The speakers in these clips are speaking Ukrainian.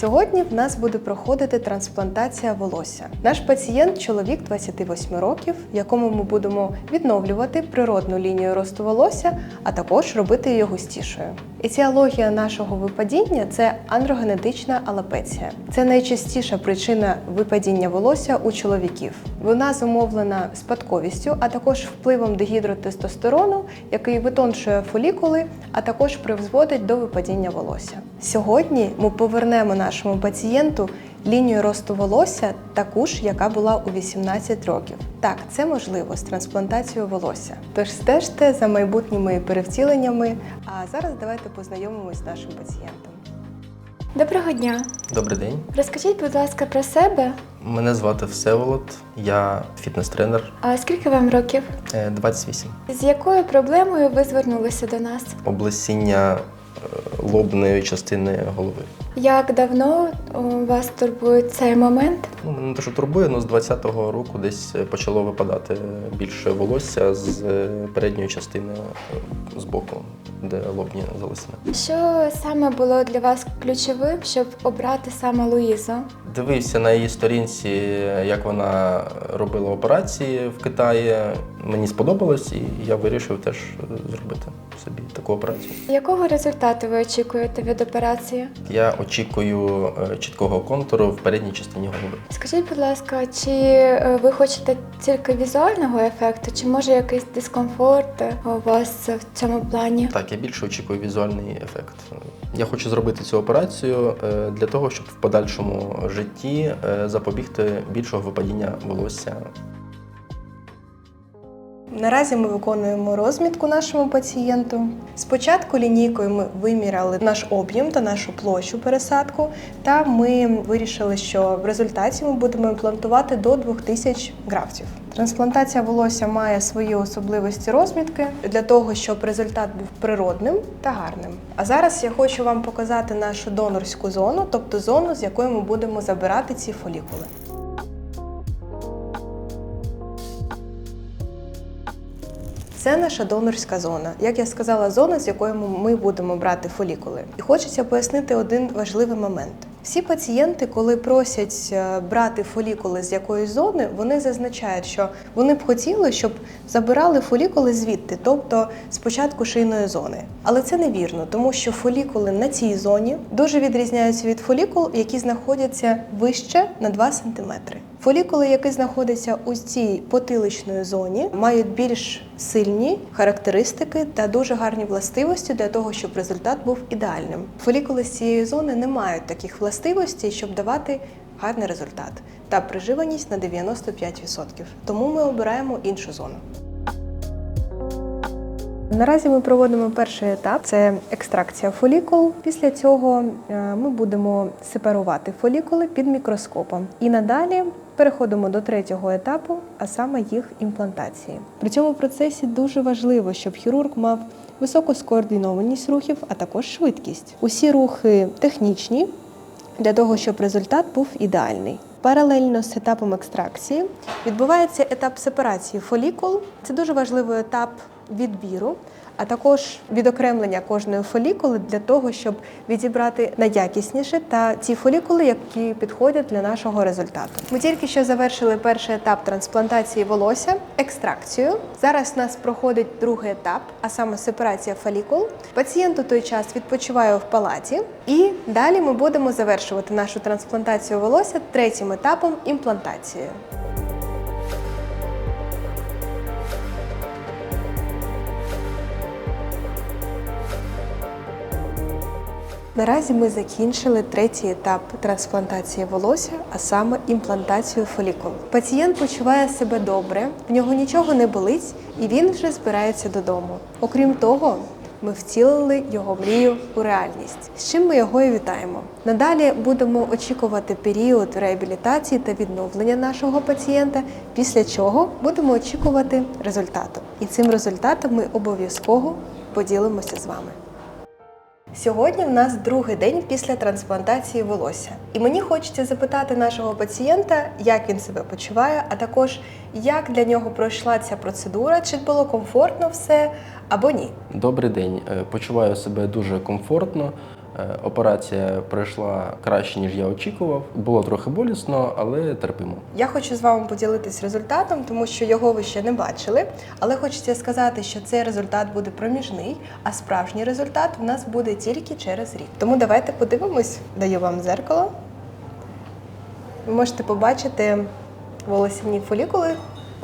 Сьогодні в нас буде проходити трансплантація волосся. Наш пацієнт чоловік 28 років, якому ми будемо відновлювати природну лінію росту волосся, а також робити її густішою. Етіологія нашого випадіння це андрогенетична алапеція. Це найчастіша причина випадіння волосся у чоловіків. Вона зумовлена спадковістю, а також впливом дегідротестостерону, який витончує фолікули, а також призводить до випадіння волосся. Сьогодні ми повернемо нашому пацієнту лінію росту волосся, таку ж, яка була у 18 років. Так, це можливо з трансплантацією волосся. Тож стежте за майбутніми перевтіленнями. А зараз давайте познайомимось з нашим пацієнтом. Доброго дня. Добрий день. Розкажіть, будь ласка, про себе. Мене звати Всеволод, я фітнес-тренер А скільки вам років? е, 28. З якою проблемою ви звернулися до нас? Облесіння е, лобної частини голови. Як давно вас турбує цей момент? Ну, мене те, що турбує, але з 20-го року десь е, почало випадати більше волосся з е, передньої частини е, з боку, де лобні залисини. Що саме було для вас ключовим, щоб обрати саме Луїзу? Дивився на її сторінці, як вона робила операції в Китаї. Мені сподобалось, і я вирішив теж е, зробити собі таку операцію. Якого результату ви очікуєте від операції? Я очікую е, чіткого контуру в передній частині голови. Скажіть, будь ласка, чи е, ви хочете тільки візуального ефекту, чи може якийсь дискомфорт у вас в цьому плані? Так, я більше очікую візуальний ефект. Я хочу зробити цю операцію для того, щоб в подальшому житті запобігти більшого випадіння волосся. Наразі ми виконуємо розмітку нашому пацієнту. Спочатку лінійкою ми виміряли наш об'єм та нашу площу пересадку, та ми вирішили, що в результаті ми будемо імплантувати до 2000 графтів. Трансплантація волосся має свої особливості розмітки для того, щоб результат був природним та гарним. А зараз я хочу вам показати нашу донорську зону, тобто зону, з якої ми будемо забирати ці фолікули. Це наша донорська зона. Як я сказала, зона, з якої ми будемо брати фолікули. І хочеться пояснити один важливий момент. Всі пацієнти, коли просять е, брати фолікули з якоїсь зони, вони зазначають, що вони б хотіли, щоб забирали фолікули звідти, тобто спочатку шийної зони. Але це невірно, тому що фолікули на цій зоні дуже відрізняються від фолікул, які знаходяться вище на 2 см. Фолікули, які знаходяться у цій потиличної зоні, мають більш сильні характеристики та дуже гарні властивості для того, щоб результат був ідеальним. Фолікули з цієї зони не мають таких властивостей, щоб давати гарний результат та приживаність на 95%. Тому ми обираємо іншу зону. Наразі ми проводимо перший етап це екстракція фолікул. Після цього е, ми будемо сепарувати фолікули під мікроскопом. І надалі переходимо до третього етапу, а саме їх імплантації. При цьому процесі дуже важливо, щоб хірург мав високу скоординованість рухів, а також швидкість. Усі рухи технічні для того, щоб результат був ідеальний. Паралельно з етапом екстракції відбувається етап сепарації фолікул. Це дуже важливий етап відбіру, а також відокремлення кожної фолікули для того, щоб відібрати найякісніше та ті фолікули, які підходять для нашого результату. Ми тільки що завершили перший етап трансплантації волосся, екстракцію. Зараз у нас проходить другий етап, а саме сепарація фолікул. Пацієнт у той час відпочиває в палаті, і далі ми будемо завершувати нашу трансплантацію волосся третім етапом імплантації. Наразі ми закінчили третій етап трансплантації волосся, а саме імплантацію фолікул. Пацієнт почуває себе добре, в нього нічого не болить, і він вже збирається додому. Окрім того, ми втілили його мрію у реальність, з чим ми його і вітаємо. Надалі будемо очікувати період реабілітації та відновлення нашого пацієнта, після чого будемо очікувати результату. І цим результатом ми обов'язково поділимося з вами. Сьогодні в нас другий день після трансплантації волосся, і мені хочеться запитати нашого пацієнта, як він себе почуває, а також як для нього пройшла ця процедура, чи було комфортно все або ні. Добрий день. Е, Почуваю себе дуже комфортно. Е, Операція пройшла краще, ніж я очікував. Було трохи болісно, але терпимо. Я хочу з вами поділитись результатом, тому що його ви ще не бачили. Але хочеться сказати, що цей результат буде проміжний, а справжній результат в нас буде тільки через рік. Тому давайте подивимось, даю вам зеркало. Ви можете побачити волосяні фолікули,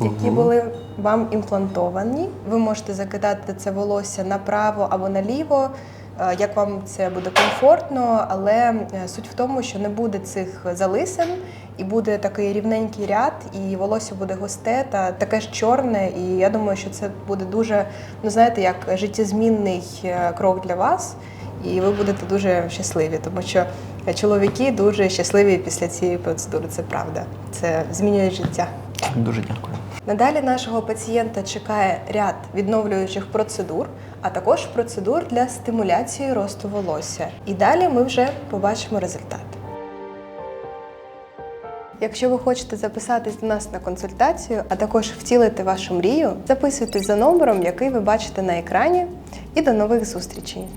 які були вам імплантовані. Ви можете закидати це волосся направо або наліво, як вам це буде комфортно, але е, суть в тому, що не буде цих залисин, і буде такий рівненький ряд, і волосся буде густе та таке ж чорне. І я думаю, що це буде дуже, ну знаєте, як життєзмінний е, крок для вас. І ви будете дуже щасливі, тому що чоловіки дуже щасливі після цієї процедури. Це правда. Це змінює життя. Дуже дякую. Надалі нашого пацієнта чекає ряд відновлюючих процедур, а також процедур для стимуляції росту волосся. І далі ми вже побачимо результат. Якщо ви хочете записатись до нас на консультацію, а також втілити вашу мрію, записуйтесь за номером, який ви бачите на екрані. І до нових зустрічей!